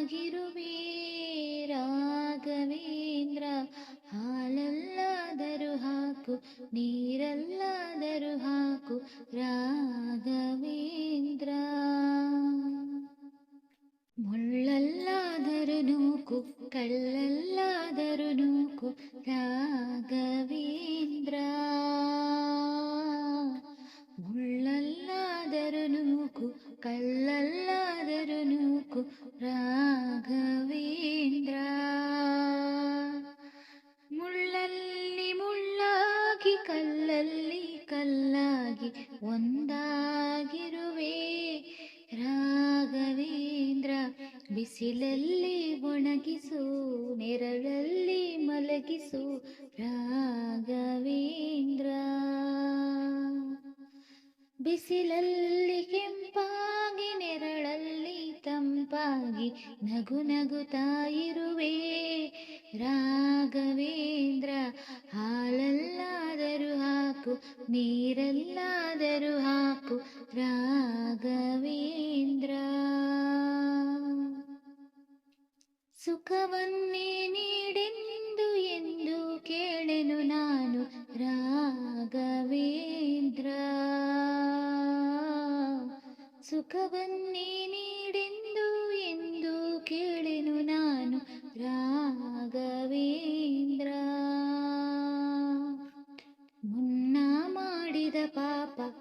ಹಾಯಾಗಿರುವೆ ರಾಘವೇಂದ್ರ, ಹಾಲಲ್ಲಾದರೂ ಹಾಕು, ನೀರಲ್ಲಾದರೂ ಹಾಕು ರಾಘವೇಂದ್ರ. ಮುಳ್ಳಲ್ಲಾದರೂ ನೂಕು, ಕಳ್ಳಲ್ಲಾದರೂ ನೂಕು ರಾಘವೇಂದ್ರ. ಮುಳ್ಳಲ್ಲಾದರೂ ನೂಕು ಕಳ್ಳಲ್ಲಾದರೂ ಕಲ್ಲಾಗಿ ಒಂದಾಗಿರುವೆ. ರಾಘವೇಂದ್ರ, ಬಿಸಿಲಲ್ಲಿ ಒಣಗಿಸು, ನೆರಳಲ್ಲಿ ಮಲಗಿಸು. ರಾಘವೇಂದ್ರ, ಬಿಸಿಲಲ್ಲಿ ಕೆಂಪಾಗಿ, ನೆರಳಲ್ಲಿ ತಂಪಾಗಿ ನಗು ನಗುತ್ತಾಯಿರುವೆ ರಾಘವೇಂದ್ರ, ಹಾಲಲ್ಲಾದರೂ ಹಾಕು ನೀರಲ್ಲಾದರೂ ಹಾಕು ರಾಘವೇಂದ್ರ. ಸುಖವನ್ನೇ ನೀಡೆಂದು ಎಂದು ಕೇಳೆನು ನಾನು ರಾಘವೇಂದ್ರ. ಸುಖವನ್ನೇ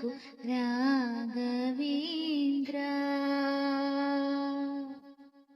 Cứ.